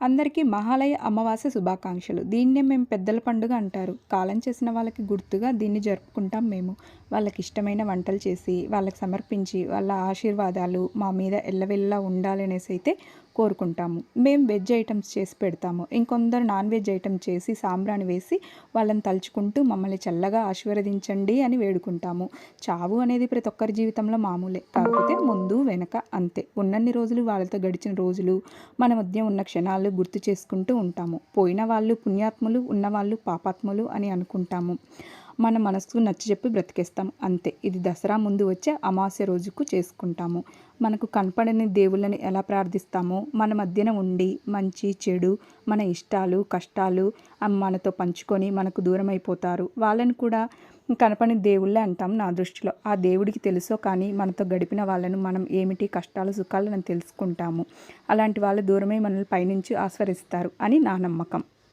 అందరికీ మహాలయ అమావాస్య శుభాకాంక్షలు. దీన్నే మేము పెద్దల పండుగ అంటారు. కాలం చేసిన వాళ్ళకి గుర్తుగా దీన్ని జరుపుకుంటాం మేము. వాళ్ళకి ఇష్టమైన వంటలు చేసి వాళ్ళకి సమర్పించి వాళ్ళ ఆశీర్వాదాలు మా మీద ఎల్లవెల్లా ఉండాలనేసి అయితే కోరుకుంటాము. మేము వెజ్ ఐటమ్స్ చేసి పెడతాము. ఇంకొందరు నాన్ వెజ్ ఐటమ్స్ చేసి సాంబ్రాణి వేసి వాళ్ళని తలుచుకుంటూ మమ్మల్ని చల్లగా ఆశీర్వదించండి అని వేడుకుంటాము. చావు అనేది ప్రతి ఒక్కరి జీవితంలో మామూలే. కాకపోతే ముందు వెనక అంతే. ఉన్నన్ని రోజులు వాళ్ళతో గడిచిన రోజులు మన మధ్య ఉన్న క్షణాలు గుర్తు చేసుకుంటూ ఉంటాము. పోయిన వాళ్ళు పుణ్యాత్ములు ఉన్నవాళ్ళు పాపాత్ములు అని అనుకుంటాము. మన మనసుకు నచ్చ చెప్పి బ్రతికేస్తాం. అంతే. ఇది దసరా ముందు వచ్చే అమావాస్య రోజుకు చేసుకుంటాము. మనకు కనపడని దేవుళ్ళని ఎలా ప్రార్థిస్తామో మన మధ్యన ఉండి మంచి చెడు మన ఇష్టాలు కష్టాలు మనతో పంచుకొని మనకు దూరం అయిపోతారు వాళ్ళని కూడా కనపని దేవుళ్ళే అంటాం నా దృష్టిలో. ఆ దేవుడికి తెలుసో కానీ మనతో గడిపిన వాళ్ళను మనం ఏమిటి కష్టాలు సుఖాలు అని తెలుసుకుంటాము. అలాంటి వాళ్ళు దూరమై మనల్ని పైనుంచి ఆస్వరిస్తారు అని నా నమ్మకం.